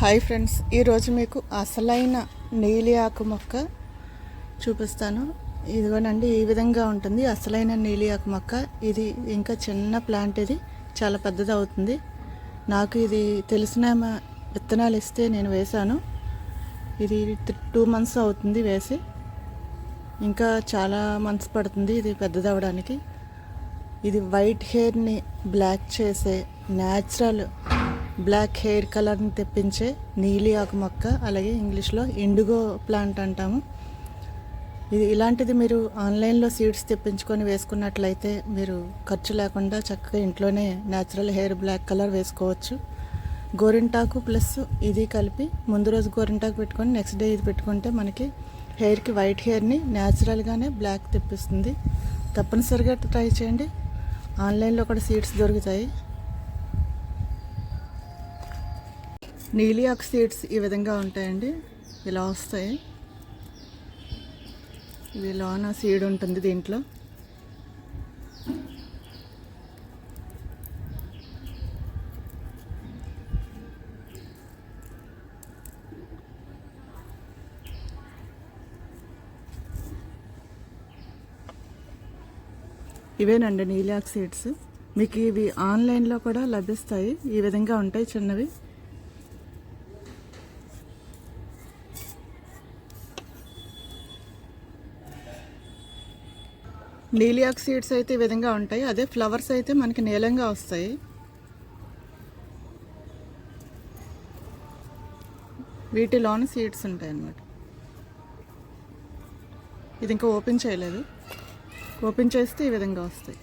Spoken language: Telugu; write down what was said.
హాయ్ ఫ్రెండ్స్ ఈరోజు మీకు అసలైన నీలి ఆకు మొక్క చూపిస్తాను. ఇదిగోనండి ఈ విధంగా ఉంటుంది. అసలైన నీలి ఆకు మొక్క. ఇది ఇంకా చిన్న ప్లాంట్ ఇది. చాలా పెద్దది అవుతుంది నాకు ఇది తెలిసిన విత్తనాలు ఇస్తే నేను వేశాను. ఇది టూ మంత్స్ అవుతుంది వేసి. ఇంకా చాలా మంత్స్ పడుతుంది ఇది పెద్దదవడానికి ఇది వైట్ హెయిర్ని బ్లాక్ చేసే న్యాచురల్ బ్లాక్ హెయిర్ కలర్ని తెప్పించే నీలి ఆకు మొక్క అలాగే ఇంగ్లీష్లో ఇండిగో ప్లాంట్ అంటాము. ఇది ఇలాంటిది మీరు ఆన్లైన్లో సీడ్స్ తెప్పించుకొని వేసుకున్నట్లయితే మీరు ఖర్చు లేకుండా చక్కగా ఇంట్లోనే న్యాచురల్ హెయిర్ బ్లాక్ కలర్ వేసుకోవచ్చు. గోరింటాకు ప్లస్ ఇది కలిపి ముందు రోజు గోరింటాకు పెట్టుకొని నెక్స్ట్ డే ఇది పెట్టుకుంటే మనకి హెయిర్కి వైట్ హెయిర్ని న్యాచురల్గానే బ్లాక్ తెప్పిస్తుంది. తప్పనిసరిగా ట్రై చేయండి. ఆన్లైన్లో కూడా సీడ్స్ దొరుకుతాయి. నీలియాక్ సీడ్స్ ఈ విధంగా ఉంటాయండి. ఇలా వస్తాయి. ఇది లోన సీడ్ ఉంటుంది దీంట్లో. ఇవేనండి నీలియాక్ సీడ్స్ మీకు ఇవి ఆన్లైన్లో కూడా లభిస్తాయి. ఈ విధంగా ఉంటాయి చిన్నవి. నీలియాక్ సీడ్స్ అయితే ఈ విధంగా ఉంటాయి. అదే ఫ్లవర్స్ అయితే మనకి నీలంగా వస్తాయి. వీటిలోని సీడ్స్ ఉంటాయి అన్నమాట. ఇది ఇంకా ఓపెన్ చేయలేదు. ఓపెన్ చేస్తే ఈ విధంగా వస్తాయి.